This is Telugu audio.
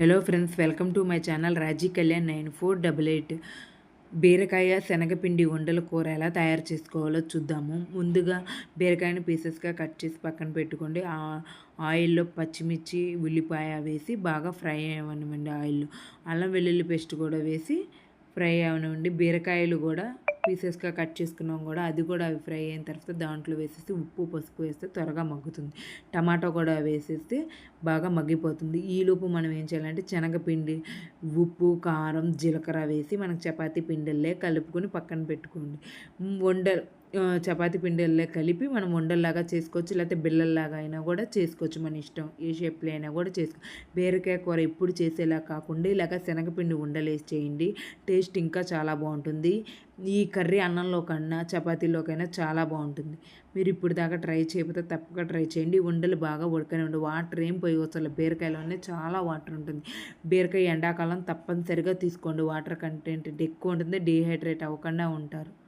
Hello friends welcome to my channel Raji Kalyan nine four double eight బీరకాయ శనగపిండి ఉండల కూర ఎలా తయారు చేసుకోవాలో చూద్దాము. ముందుగా బీరకాయని పీసెస్గా కట్ చేసి పక్కన పెట్టుకోండి. ఆ ఆయిల్లో పచ్చిమిర్చి ఉల్లిపాయ వేసి బాగా ఫ్రై అవ్వనివ్వండి ఆయిల్లో. అల్లం వెల్లుల్లి పేస్ట్ కూడా వేసి ఫ్రై అవనివ్వండి. బీరకాయలు కూడా పీసెస్గా కట్ చేసుకున్నాం కూడా అది కూడా అవి ఫ్రై అయిన తర్వాత దాంట్లో వేసేసి ఉప్పు పసుపు వేస్తే త్వరగా మగ్గుతుంది. టమాటో కూడా వేసేస్తే బాగా మగ్గిపోతుంది. ఈలోపు మనం ఏం చేయాలంటే శనగపిండి ఉప్పు కారం జీలకర్ర వేసి మనకు చపాతీ పిండిల్లే కలుపుకొని పక్కన పెట్టుకోండి. వండ చపాతీ పిండిల్లే కలిపి మనం వండల్లాగా చేసుకోవచ్చు. లేకపోతే బిళ్ళల్లాగా అయినా కూడా చేసుకోవచ్చు. మన ఇష్టం ఏ షేప్లో అయినా కూడా చేసుకో బీరకాయ కూర ఎప్పుడు చేసేలా కాకుండా ఇలాగ శనగపిండి ఉండలేసి చేయండి. టేస్ట్ ఇంకా చాలా బాగుంటుంది. ఈ కర్రీ అన్నంలో కన్నా చపాతీలోకైనా చాలా బాగుంటుంది. మీరు ఇప్పుడు దాకా ట్రై చేయకపోతే తప్పక ట్రై చేయండి. ఉండలు బాగా ఉడకనివ్వండి. వాటర్ ఏం పోయి అసలు బీరకాయలోనే చాలా వాటర్ ఉంటుంది. బీరకాయ ఎండాకాలం తప్పనిసరిగా తీసుకోండి. వాటర్ కంటెంట్ ఎక్కువ ఉంటుంది. డీహైడ్రేట్ అవ్వకుండా ఉంటారు.